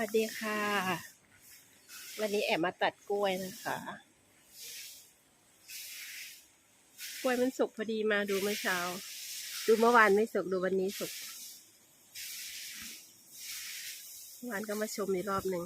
วัสดีค่ะ วันนี้แอบมาตัดกล้วยนะคะ กล้วยมันสุกพอดีมาดูเมื่อเช้า ดูเมื่อวานไม่สุกดูวันนี้สุกเมื่อวานก็มาชมอีกรอบหนึ่ง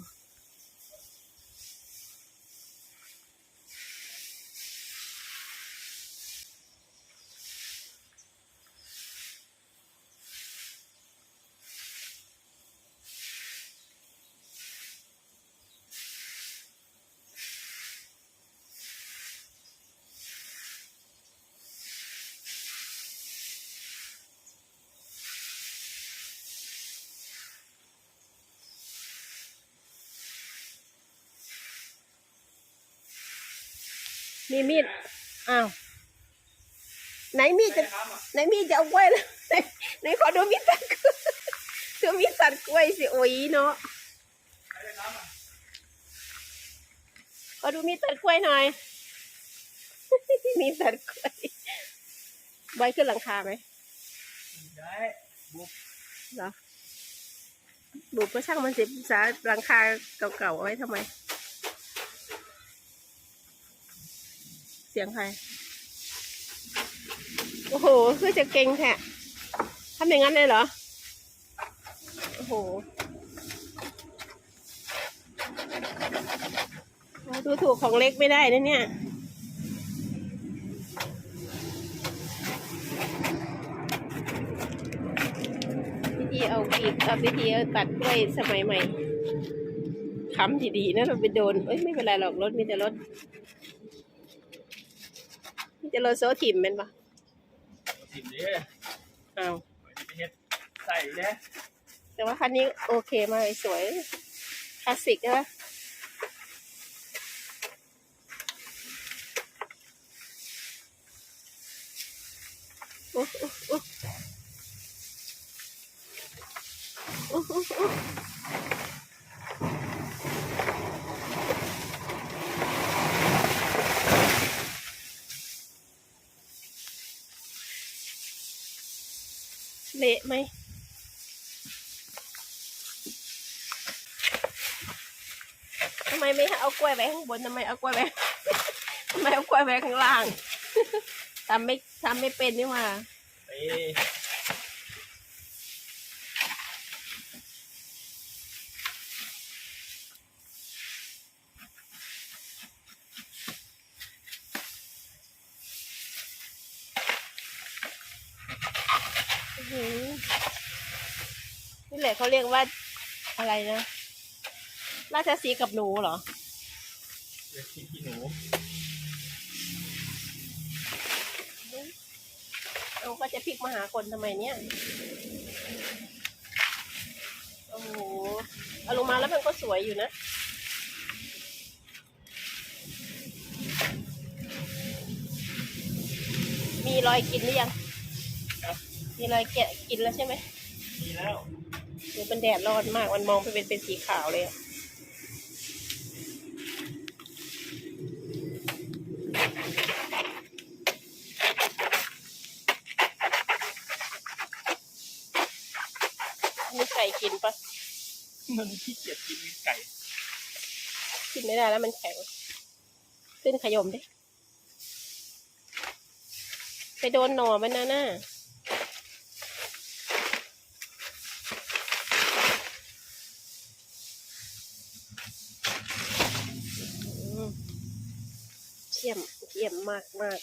มีมีด อ้าว ไหนมีดจะ ไหนมีดจะเอากล้วยแล้วไหนไหนขอดูมีดตัดกล้วยดูมีดตัดกล้วยสิ โอ้ยเนาะ ขอดูมีดตัดกล้วยหน่อย มีดตัดกล้วยไว้ขึ้นหลังคาไหมได้บุกเหรอบุกก็ช่างมันสิสาหลังคาเก่าๆเอาไว้ทำไม สียงใคร โอ้โห คือจะเก่งแท้ทำอย่างนั้นเลยเหรอ โอ้โห ดูถูกของเล็กไม่ได้นะเนี่ยวิธีเอากรีดเอาวิธีเอาตัดกล้วยสมัยใหม่ค้ำดีๆนะเราไปโดน เอ้ยไม่เป็นไรหรอกรถมีแต่รถ มีแต่รถโซถิมเป็นปะสิบเด้อ้าวไปเฮ็ดใส่เด้แต่ว่าคันนี้โอเคมากเลยสวยคลาสสิกนะโอ้โอ้โอ้โอ้โอ้ เละไหมทำไมไม่เอากล้วยไว้ข้างบนทำไมเอากล้วยไว้ทำไมเอากล้วยไว้ข้างล่างทำไม่ทำไม่เป็นนี่หว่า ไป อื้อหือ นี่แหละเขาเรียกว่าอะไรนะราชสีห์กับหนูเหรอเด็กขี้ขี้หนูเอาก็จะพลิกมาหาคนทำไมเนี่ย โอ้โห เอาลงมาแล้วมันก็สวยอยู่นะมีรอยกินหรือยัง ครับมีรอยแกะกินแล้วใช่ไหมมีแล้วหรือมันแดดร้อนมาก มันมองไปเป็นเป็นสีขาวเลยอะมีไก่กินปะมันขี้เกียจกินไก่ กินไม่ได้แล้วมันแข็ง ขึ้นขยมดิ ไปโดนหน่อมันนะน่ะอืมเชี่ยม เยี่ยมมากมาก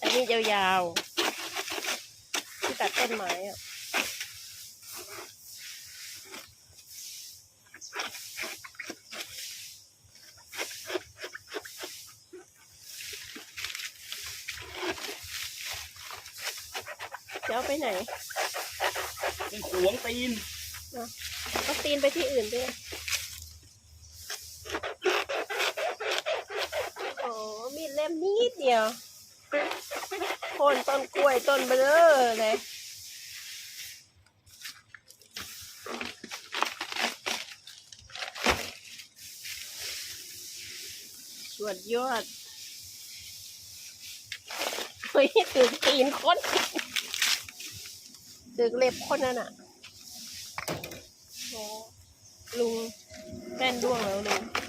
อันนี้ยาวๆ ที่ตัดต้นไม้อะจะเอาไปไหนเป็นหวงตีน เอาตีนไปที่อื่นด้วยโอ้มีดเล่มนิดเดียวโคนต้นกล้ว ยต้นเบลอเลยสวดยอดเฮ้ยตึกตีนคนตึกเล็บคนนั่นอะโอ้ลุงแป้นด้วงแล้วลุง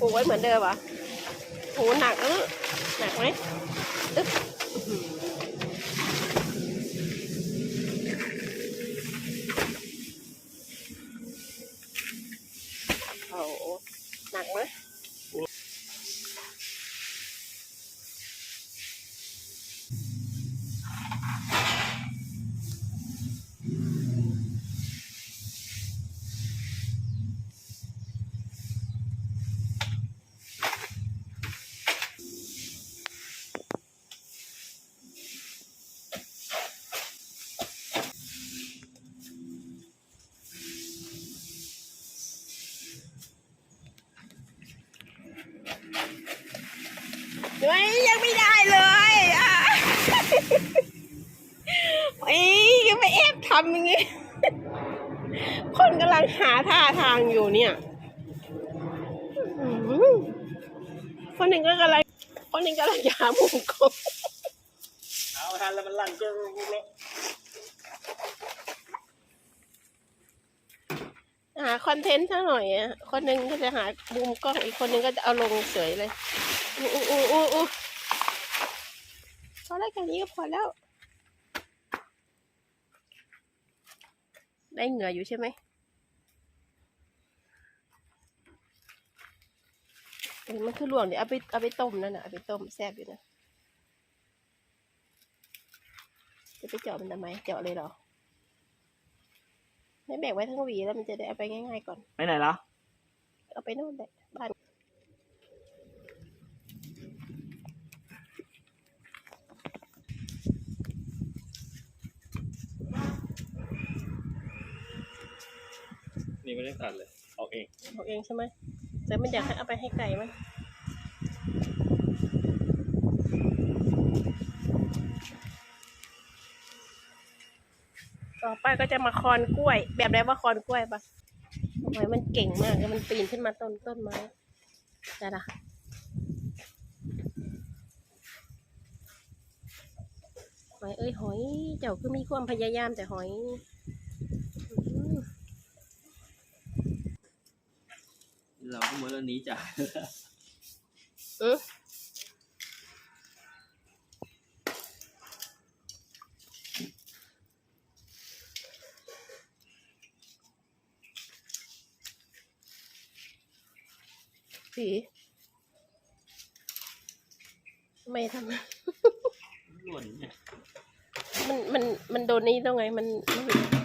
ผูกไว้เหมือนเดิมเหรอโหหนักแล้วหนักไหมอึ๊บอื้อหือโอ้โหหนักไหม เฮ้ยยังไม่ได้เลยอะเฮ้ยยังไปแอบทำอย่างงี้ คนกำลังหาท่าทางอยู่เนี่ยคนหนึ่งก็กำลังคนหนึ่งกำลังหามุมกล้องเอาทันแล้วมันลั่นก็รู้แล้วหาคอนเทนต์ซะหน่อยอะ คนหนึ่งก็จะหามุมกล้องอีกคนหนึ่งก็จะเอาลงเฉยเลย อู้อู้อู้อู้อู้พอแล้วแค่นี้ก็พอแล้ว ได้เหงื่ออยู่ใช่ไหมเออมันคือหลวงเดี๋ยวเอาไปเอาไปต้มนั่นน่ะเอาไปต้มแซ่บอยู่นะจะไปเจาะมันทำไมเจาะเลยเหรอไม่แบ่งไว้ทั้งหวีแล้วมันจะได้เอาไปง่ายๆก่อนไปไหนแล้วเอาไปนู่นแหละบ้า นี่ไม่ได้ตัดเลย เอาเองบอกเองใช่ไหมแต่มันอยากให้เอาไปให้ไก่มันต่อไปก็จะมาคอนกล้วย แบบไหนว่าคอนกล้วยปะหอยมันเก่งมากมันปีนขึ้นมาต้นต้นไม้ได้ละหอยเอ้ยหอย เจ้าคือมีความพยายามแต่หอยอื้อ เราก็เหมือนอันนี้จ้ะเออสีทำไมทำไมหล่นเนี่ยมันมันมันโดนนี้ตรงไงมันมัน